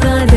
தீரவில்லை